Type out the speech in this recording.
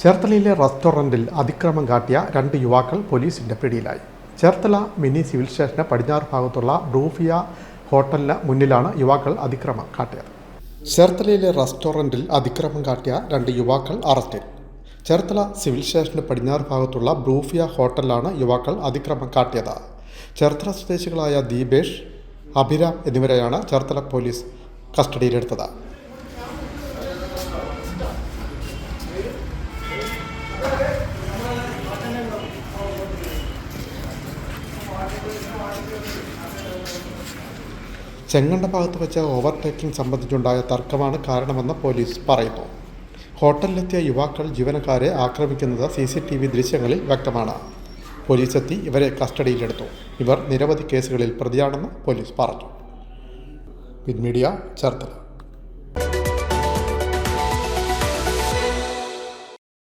ചേർത്തലയിലെ റെസ്റ്റോറന്റിൽ അതിക്രമം കാട്ടിയ രണ്ട് യുവാക്കൾ പോലീസിന്റെ പിടിയിലായി. ചേർത്തല മിനി സിവിൽ സ്റ്റേഷന് പടിഞ്ഞാറ് ഭാഗത്തുള്ള ബ്രൂഫിയ ഹോട്ടലിന് മുന്നിലാണ് യുവാക്കൾ അതിക്രമം കാട്ടിയത്. ചേർത്തലയിലെ റെസ്റ്റോറന്റിൽ അതിക്രമം കാട്ടിയ രണ്ട് യുവാക്കൾ അറസ്റ്റിൽ. ചേർത്തല സിവിൽ സ്റ്റേഷന് പടിഞ്ഞാറ് ഭാഗത്തുള്ള ബ്രൂഫിയ ഹോട്ടലിലാണ് യുവാക്കൾ അതിക്രമം കാട്ടിയത്. ചേർത്തല സ്വദേശികളായ ദീപേഷ് അഭിരാം എന്നിവരെയാണ് ചേർത്തല പോലീസ് കസ്റ്റഡിയിലെടുത്തത്. ചെങ്ങണ്ട ഭാഗത്ത് വെച്ച ഓവർടേക്കിംഗ് സംബന്ധിച്ചുണ്ടായ തർക്കമാണ് കാരണമെന്ന് പോലീസ് പറയുന്നു. ഹോട്ടലിലെത്തിയ യുവാക്കൾ ജീവനക്കാരെ ആക്രമിക്കുന്നത് സി സി ടി വി ദൃശ്യങ്ങളിൽ വ്യക്തമാണ്. പോലീസ് എത്തി ഇവരെ കസ്റ്റഡിയിലെടുത്തു. ഇവർ നിരവധി കേസുകളിൽ പ്രതിയാണെന്ന് പോലീസ് പറഞ്ഞു. പിൻമീഡിയ ചേർത്തല.